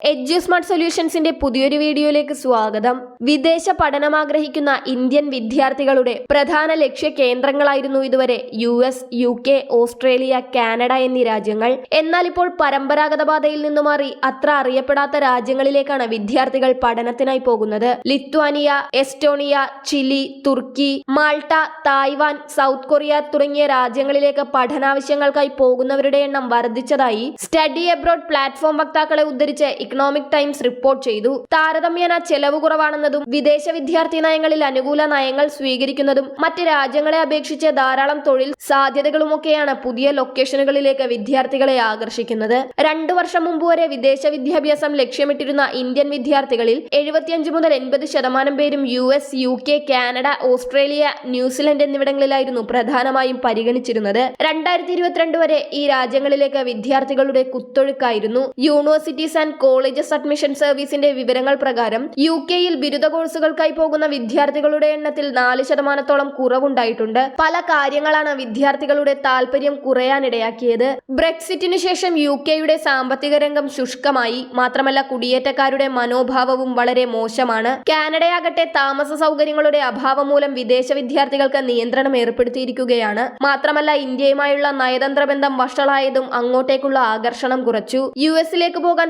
Edu smart സൊല്യൂഷൻസിന്റെ പുതിയൊരു വീഡിയോയിലേക്ക് സ്വാഗതം. വിദേശ പഠനം ആഗ്രഹിക്കുന്ന ഇന്ത്യൻ വിദ്യാർത്ഥികളുടെ പ്രധാന ലക്ഷ്യ കേന്ദ്രങ്ങളായിരുന്നു ഇതുവരെ U S U K Australia Canada എന്നീ രാജ്യങ്ങൾ. എന്നാൽ ഇപ്പോൾ പരമ്പരാഗത പാതയിൽ നിന്നു മാറി അത്ര അറിയപ്പെടാത്ത രാജ്യങ്ങളിലേക്കാണ് വിദ്യാർത്ഥികൾ പഠനത്തിനായി പോകുന്നത്. ലിത്വാനിയ എസ്റ്റോണിയ ചിലി തുർക്കി മാൾട്ട തായ്വാൻ സൗത്ത് കൊറിയ തുടങ്ങിയ രാജ്യങ്ങളിലേക്ക് പഠനാവശ്യങ്ങൾക്കായി പോകുന്നവരുടെ എണ്ണം വർദ്ധിച്ചതായി സ്റ്റഡി അബ്രോഡ് പ്ലാറ്റ്ഫോം വക്താക്കളെ ഉദ്ധരിച്ച് ഇക്കണോമിക് ടൈംസ് റിപ്പോർട്ട് ചെയ്തു. താരതമ്യേന ചെലവ് കുറവാണെന്നതും വിദേശ വിദ്യാർത്ഥി നയങ്ങളിൽ അനുകൂല നയങ്ങൾ സ്വീകരിക്കുന്നതും മറ്റ് രാജ്യങ്ങളെ അപേക്ഷിച്ച് ധാരാളം തൊഴിൽ സാധ്യതകളുമൊക്കെയാണ് പുതിയ ലൊക്കേഷനുകളിലേക്ക് വിദ്യാർത്ഥികളെ ആകർഷിക്കുന്നത്. രണ്ടു വർഷം മുമ്പ് വരെ വിദേശ വിദ്യാഭ്യാസം ലക്ഷ്യമിട്ടിരുന്ന ഇന്ത്യൻ വിദ്യാർത്ഥികളിൽ എഴുപത്തിയഞ്ച് മുതൽ എൺപത് ശതമാനം പേരും U S U K Canada Australia New Zealand എന്നിവിടങ്ങളിലായിരുന്നു പ്രധാനമായും പരിഗണിച്ചിരുന്നത്. രണ്ടായിരത്തി ഇരുപത്തിരണ്ട് വരെ ഈ രാജ്യങ്ങളിലേക്ക് വിദ്യാർത്ഥികളുടെ കുത്തൊഴുക്കായിരുന്നു. യൂണിവേഴ്സിറ്റീസ് ആൻഡ് കോളേജസ് അഡ്മിഷൻ സർവീസിന്റെ വിവരങ്ങൾ പ്രകാരം യു കെയിൽ ബിരുദ കോഴ്സുകൾക്കായി പോകുന്ന വിദ്യാർത്ഥികളുടെ എണ്ണത്തിൽ നാല് ശതമാനത്തോളം കുറവുണ്ടായിട്ടുണ്ട്. പല കാര്യങ്ങളാണ് വിദ്യാർത്ഥികളുടെ താല്പര്യം കുറയാനിടയാക്കിയത്. ബ്രെക്സിറ്റിനു ശേഷം യു കെയുടെ സാമ്പത്തിക രംഗം ശുഷ്കമായി. മാത്രമല്ല കുടിയേറ്റക്കാരുടെ മനോഭാവവും വളരെ മോശമാണ്. കാനഡയാകട്ടെ താമസ സൗകര്യങ്ങളുടെ അഭാവം മൂലം വിദേശ വിദ്യാർത്ഥികൾക്ക് നിയന്ത്രണം ഏർപ്പെടുത്തിയിരിക്കുകയാണ്. മാത്രമല്ല ഇന്ത്യയുമായുള്ള നയതന്ത്ര ബന്ധം വഷളായതും അങ്ങോട്ടേക്കുള്ള ആകർഷണം കുറച്ചു. യു എസിലേക്ക് പോകാൻ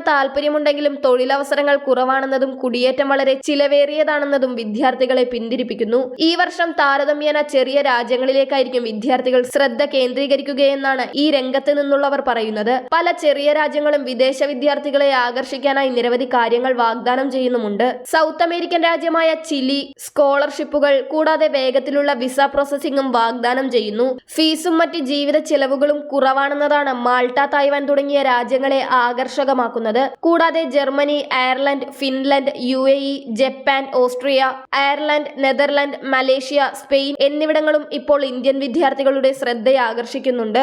താല്പര്യമുണ്ടെങ്കിലും തൊഴിലവസരങ്ങൾ കുറവാണെന്നതും കുടിയേറ്റം വളരെ ചിലവേറിയതാണെന്നതും വിദ്യാർത്ഥികളെ പിന്തിരിപ്പിക്കുന്നു. ഈ വർഷം താരതമ്യേന ചെറിയ രാജ്യങ്ങളിലേക്കായിരിക്കും വിദ്യാർത്ഥികൾ ശ്രദ്ധ കേന്ദ്രീകരിക്കുകയെന്നാണ് ഈ രംഗത്ത് നിന്നുള്ളവർ പറയുന്നത്. പല ചെറിയ രാജ്യങ്ങളും വിദേശ വിദ്യാർത്ഥികളെ ആകർഷിക്കാനായി നിരവധി കാര്യങ്ങൾ വാഗ്ദാനം ചെയ്യുന്നുമുണ്ട്. സൗത്ത് അമേരിക്കൻ രാജ്യമായ ചിലി സ്കോളർഷിപ്പുകൾ കൂടാതെ വേഗത്തിലുള്ള വിസ പ്രോസസ്സിംഗും വാഗ്ദാനം ചെയ്യുന്നു. ഫീസും മറ്റ് ജീവിത ചെലവുകളും കുറവാണെന്നതാണ് മാൾട്ട തായ്വാൻ തുടങ്ങിയ രാജ്യങ്ങളെ ആകർഷകമാക്കുന്നത്. കൂടാതെ Germany Ireland Finland U A E Japan Austria Ireland Netherland Malaysia Spain എന്നിവിടങ്ങളും ഇപ്പോൾ ഇന്ത്യൻ വിദ്യാർത്ഥികളുടെ ശ്രദ്ധയെ ആകർഷിക്കുന്നുണ്ട്